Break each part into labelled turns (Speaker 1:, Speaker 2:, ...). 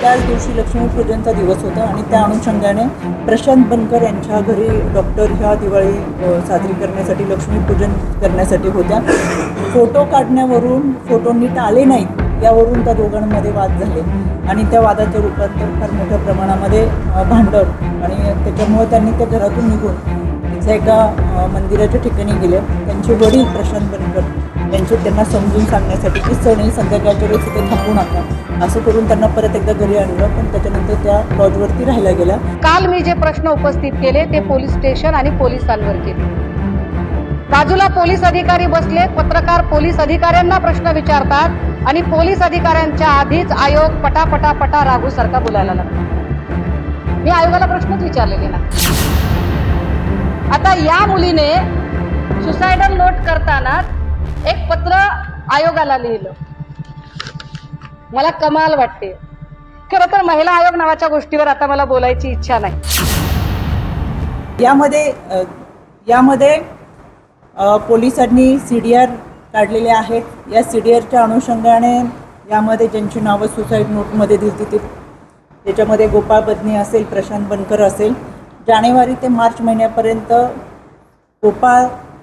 Speaker 1: त्याच दिवशी लक्ष्मीपूजनचा दिवस होता आणि त्या अनुषंगाने प्रशांत बनकर यांच्या घरी डॉक्टर ह्या दिवाळी साजरी करण्यासाठी लक्ष्मीपूजन करण्यासाठी होत्या. फोटो काढण्यावरून फोटो नीट आले नाहीत यावरून त्या दोघांमध्ये वाद झाले. आणि त्या वादाचं रूपांतर फार मोठ्या प्रमाणामध्ये भांडण आणि त्याच्यामुळे त्यांनी त्या घरातून निघून तिथे एका मंदिराच्या ठिकाणी गेले. त्यांचे वडील प्रशांत बनकर त्यांचे त्यांना समजून सांगण्यासाठी की सण आहे संध्याकाळच्या वेळेस ते थांबू नका. असं करून त्यांना परत एकदा घरी आणलं पण त्याच्यानंतर त्या लॉजवरती राहायला गेल्या.
Speaker 2: काल मी जे प्रश्न उपस्थित केले ते पोलीस स्टेशन आणि पोलिसांवर केले बाजूला पोलीस अधिकारी बसले पत्रकार पोलीस अधिकाऱ्यांना प्रश्न विचारतात आणि पोलीस अधिकाऱ्यांच्या आधीच आयोग पटापटा पटा राघू सारखा बोलायला लागला. मी आयोगाला प्रश्नच विचारलेले ना आता या मुलीने सुसायडल नोट करताना एक पत्र आयोगाला लिहिलं. मला कमाल वाटते. खरं तर महिला आयोग नावाच्या गोष्टीवर आता मला बोलायची इच्छा नाही.
Speaker 1: यामध्ये यामध्ये पोलिसांनी सी डी आर काढलेले आहेत. या सी डी आरच्या अनुषंगाने यामध्ये ज्यांची नावं सुसाईड नोटमध्ये दिली ते त्याच्यामध्ये गोपाळ बदनी असेल प्रशांत बनकर असेल. जानेवारी ते मार्च महिन्यापर्यंत गोपाळ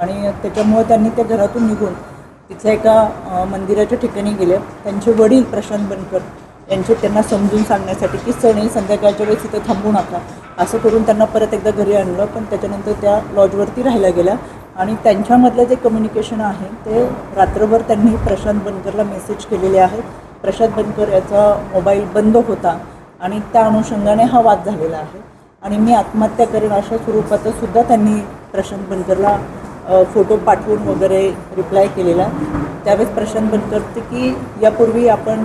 Speaker 1: आणि त्याच्यामुळे त्यांनी त्या घरातून निघून तिथल्या एका मंदिराच्या ठिकाणी गेले. त्यांचे वडील प्रशांत बनकर यांचे त्यांना समजून सांगण्यासाठी की सण संध्याकाळच्या वेळेस इथे थांबू नका. असं करून त्यांना परत एकदा घरी आणलं पण त्याच्यानंतर त्या लॉजवरती राहायला गेल्या. आणि त्यांच्यामधलं जे कम्युनिकेशन आहे ते रात्रभर त्यांनी प्रशांत बनकरला मेसेज केलेले आहेत. प्रशांत बनकर याचा मोबाईल बंद होता आणि त्या अनुषंगाने हा वाद झालेला आहे. आणि मी आत्महत्या करेन अशा स्वरूपाचं सुद्धा त्यांनी प्रशांत बनकरला फोटो पाठवून वगैरे रिप्लाय केलेला. त्यावेळेस प्रशांत करते की यापूर्वी आपण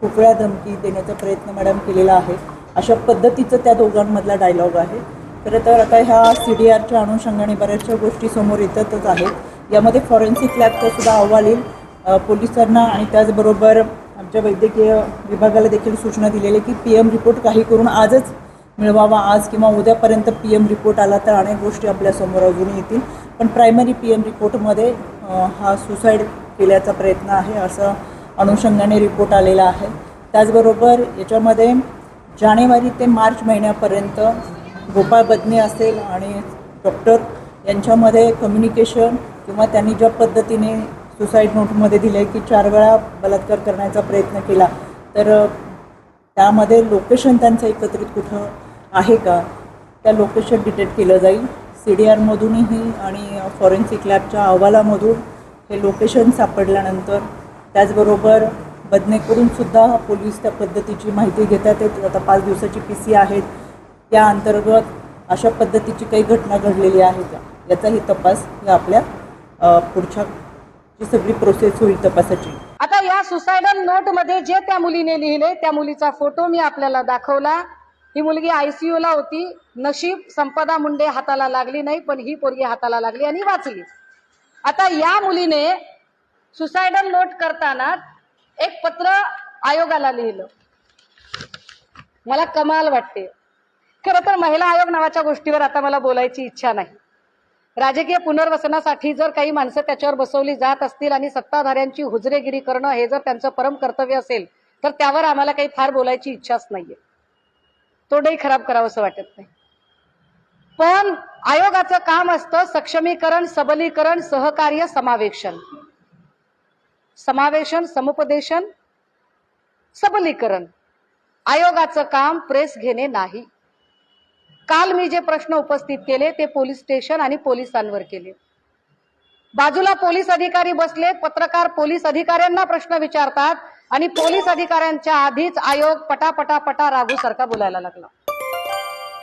Speaker 1: खूप वेळा धमकी देण्याचा प्रयत्न मॅडम केलेला आहे. अशा पद्धतीचं त्या दोघांमधला डायलॉग आहे. खरं तर आता ह्या सी डी आरच्या अनुषंगाने बऱ्याचशा गोष्टी समोर येतातच आहेत. यामध्ये फॉरेन्सिक लॅबचा सुद्धा अहवाल येईल. पोलिसांना आणि त्याचबरोबर आमच्या वैद्यकीय विभागाला देखील सूचना दिलेली आहे की पी एम रिपोर्ट काही करून आजच मिळवावा. आज किंवा उद्यापर्यंत पी एम रिपोर्ट आला तर अनेक गोष्टी आपल्यासमोर अजून येतील. पण प्रायमरी पी एम रिपोर्टमध्ये हा सुसाईड केल्याचा प्रयत्न आहे असं अनुषंगाने रिपोर्ट आलेला आहे. त्याचबरोबर याच्यामध्ये जानेवारी ते मार्च महिन्यापर्यंत गोपाळ बदने असेल आणि डॉक्टर यांच्यामध्ये कम्युनिकेशन किंवा त्यांनी ज्या पद्धतीने सुसाईड नोटमध्ये दिले की चार वेळा बलात्कार करण्याचा प्रयत्न केला तर त्यामध्ये लोकेशन त्यांचं एकत्रित कुठं आहे का? त्या लोकेशन डिटेक्ट केलं जाईल. सी डी आरमधूनही आणि फॉरेन्सिक लॅबच्या अहवालामधून हे लोकेशन सापडल्यानंतर त्याचबरोबर बदनेकडून सुद्धा पोलीस त्या पद्धतीची माहिती घेतात. आहेत आता पाच दिवसाची पी सी आहेत. त्या अंतर्गत अशा पद्धतीची काही घटना घडलेली आहे का याचाही तपास या आपल्या पुढच्या जी सगळी प्रोसेस होईल तपासाची.
Speaker 2: आता या सुसायडल नोटमध्ये जे त्या मुलीने लिहिले त्या मुलीचा फोटो मी आपल्याला दाखवला. ही मुलगी आयसीयूला होती. नशीब संपदा मुंडे हाताला लागली नाही पण ही पोरगी हाताला लागली आणि वाचली. आता या मुलीने सुसायडल नोट करताना एक पत्र आयोगाला लिहिलं. मला कमाल वाटते. खरं तर महिला आयोग नावाच्या गोष्टीवर आता मला बोलायची इच्छा नाही. राजकीय पुनर्वसनासाठी जर काही माणसं त्याच्यावर बसवली जात असतील आणि सत्ताधाऱ्यांची हुजरेगिरी करणं हे जर त्यांचं परम कर्तव्य असेल तर त्यावर आम्हाला काही फार बोलायची इच्छाच नाहीये. तोडही खराब करावं असं वाटत नाही. पण आयोगाचं काम असतं सक्षमीकरण सबलीकरण सहकार्य समावेशन. समावेशन समुपदेशन सबलीकरण. आयोगाचं काम प्रेस घेणे नाही. काल मी जे प्रश्न उपस्थित केले ते पोलीस स्टेशन आणि पोलिसांवर केले. बाजूला पोलीस अधिकारी बसले पत्रकार पोलीस अधिकाऱ्यांना प्रश्न विचारतात आणि पोलीस अधिकाऱ्यांच्या आधीच आयोग पटापटा पटा राघू सारखा बोलायला लागला.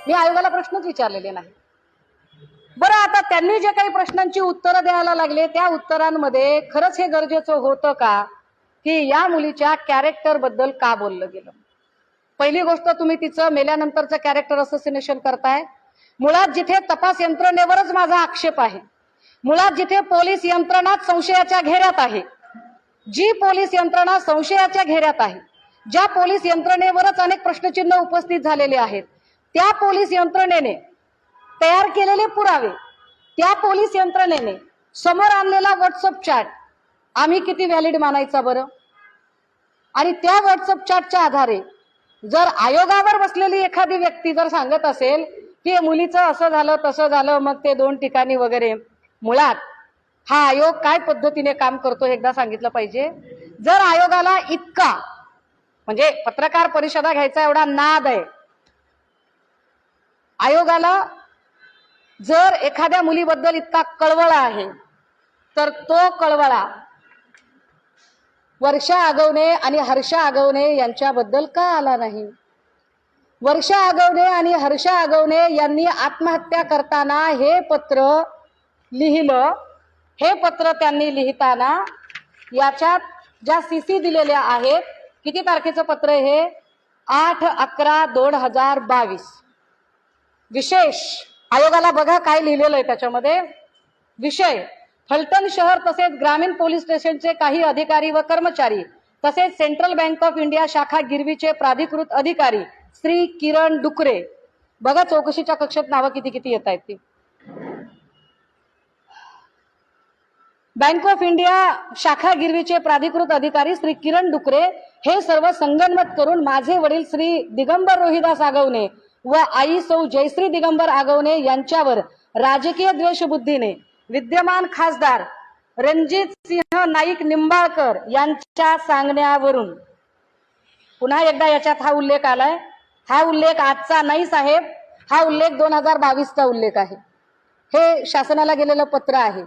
Speaker 2: मी आयोगाला प्रश्नच विचारलेले नाही. बरं आता त्यांनी जे काही प्रश्नांची उत्तरं द्यायला लागले त्या उत्तरांमध्ये खरंच हे गरजेचं होतं का? की या मुलीच्या कॅरेक्टरबद्दल का बोललं गेलं? पहिली गोष्ट तुम्ही तिचं मेल्यानंतरचं कॅरेक्टर असोसिनेशन करताय. मुळात जिथे तपास यंत्रणेवरच माझा आक्षेप आहे. मुळात जिथे पोलीस यंत्रणाच संशयाच्या घेऱ्यात आहे. जी पोलीस यंत्रणा संशयाच्या घेऱ्यात आहे ज्या पोलीस यंत्रणेवरच अनेक प्रश्नचिन्ह उपस्थित झालेले आहेत त्या पोलीस यंत्रणेने तयार केलेले पुरावे त्या पोलीस यंत्रणेने समोर आणलेला व्हॉट्सअप चॅट आम्ही किती व्हॅलिड मानायचा बरं? आणि त्या व्हॉट्सअप चॅटच्या आधारे जर आयोगावर बसलेली एखादी व्यक्ती जर सांगत असेल की मुलीचं असं झालं तसं झालं मग ते दोन ठिकाणी वगैरे मुळात हा आयोग काय पद्धतीने काम करतो एकदा सांगितलं पाहिजे. जर आयोगाला इतका म्हणजे पत्रकार परिषदा घ्यायचा एवढा नाद आहे आयोगाला जर एखाद्या मुलीबद्दल इतका कळवळा आहे तर तो कळवळा वर्षा आगवणे आणि हर्षा आगवणे यांच्याबद्दल का आला नाही? वर्षा आगवणे आणि हर्षा आगवणे यांनी आत्महत्या करताना हे पत्र लिहिलं हे पत्र त्यांनी लिहिताना याच्यात ज्या सी सी दिलेल्या आहेत किती तारखेचं पत्र हे? आठ अकरा दोन हजार बावीस. विशेष आयोगाला बघा काय लिहिलेलं आहे त्याच्यामध्ये. विषय फलटण शहर तसेच ग्रामीण पोलीस स्टेशनचे काही अधिकारी व कर्मचारी तसेच सेंट्रल बँक ऑफ इंडिया शाखा गिरवीचे प्राधिकृत अधिकारी श्री किरण डुकरे. बघा चौकशीच्या कक्षेत नावं किती किती येत आहेत ती. बँक ऑफ इंडिया शाखा गिरवीचे प्राधिकृत अधिकारी श्री किरण डुकरे हे सर्व संगनमत करून माझे वडील श्री दिगंबर रोहिदास आगवणे व आई सौ जयश्री दिगंबर आगवणे यांच्यावर राजकीय द्वेषबुद्धीने विद्यमान खासदार रणजित सिंह नाईक निंबाळकर यांच्या सांगण्यावरून. पुन्हा एकदा याच्यात हा उल्लेख आलाय. हा उल्लेख आजचा नाही साहेब. हा उल्लेख दोन हजार बावीसचा उल्लेख आहे. हे शासनाला गेलेलं पत्र आहे.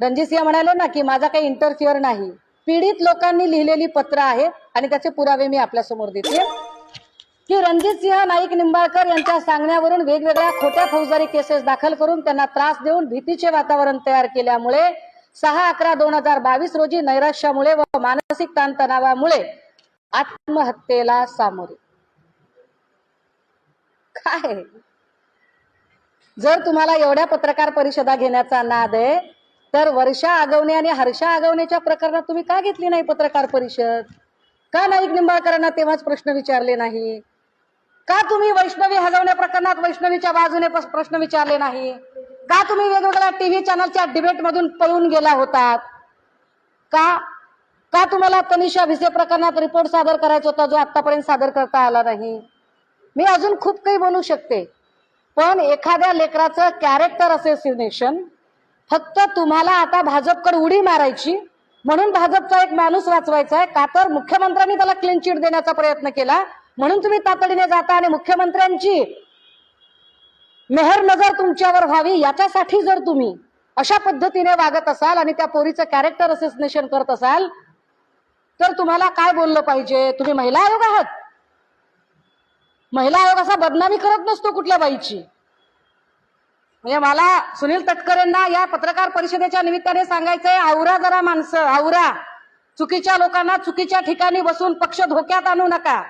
Speaker 2: रणजित सिंह म्हणाले ना की माझा काही इंटरफिअर नाही. पीडित लोकांनी लिहिलेली पत्र आहेत आणि त्याचे पुरावे मी आपल्यासमोर देते. की रणजित सिंह नाईक निंबाळकर यांच्या सांगण्यावरून वेगवेगळ्या खोट्या फौजदारी केसेस दाखल करून त्यांना त्रास देऊन भीतीचे वातावरण तयार केल्यामुळे सहा अकरा दोन हजार बावीस रोजी नैराश्यामुळे व मानसिक ताणतणावामुळे आत्महत्येला सामोरे. काय? जर तुम्हाला एवढ्या पत्रकार परिषदा घेण्याचा नाद आहे तर वर्षा आगवणे आणि हर्षा आगवणेच्या प्रकरणात तुम्ही का घेतली नाही पत्रकार परिषद? का नाईक निंबाळकरांना तेव्हाच प्रश्न विचारले नाही? का तुम्ही वैष्णवी हगवण्या प्रकरणात वैष्णवीच्या बाजूने प्रश्न विचारले नाही? का तुम्ही वेगवेगळ्या टीव्ही चॅनलच्या डिबेट मधून पळून गेला होतात? का का तुम्हाला तनिषा भिसे प्रकरणात रिपोर्ट सादर करायचा होता जो आतापर्यंत सादर करता आला नाही? मी अजून खूप काही बोलू शकते. पण एखाद्या लेकराचं कॅरेक्टर असेसिनेशन फक्त तुम्हाला आता भाजपकडे उडी मारायची. म्हणून भाजपचा एक माणूस वाचवायचा आहे. का तर मुख्यमंत्र्यांनी त्याला क्लीन चिट देण्याचा प्रयत्न केला. म्हणून तुम्ही तातडीने जाता आणि मुख्यमंत्र्यांची मेहर नजर तुमच्यावर व्हावी याच्यासाठी जर तुम्ही अशा पद्धतीने वागत असाल आणि त्या पोरीचं कॅरेक्टर असोसिएशन करत असाल तर तुम्हाला काय बोललं पाहिजे? तुम्ही महिला आयोग आहात. महिला आयोग असा बदनामी करत नसतो कुठल्या बाईची. म्हणजे मला सुनील तटकरेंना या पत्रकार परिषदेच्या निमित्ताने सांगायचंय आवरा जरा माणसं आवरा. चुकीच्या लोकांना चुकीच्या ठिकाणी बसून पक्ष धोक्यात आणू नका.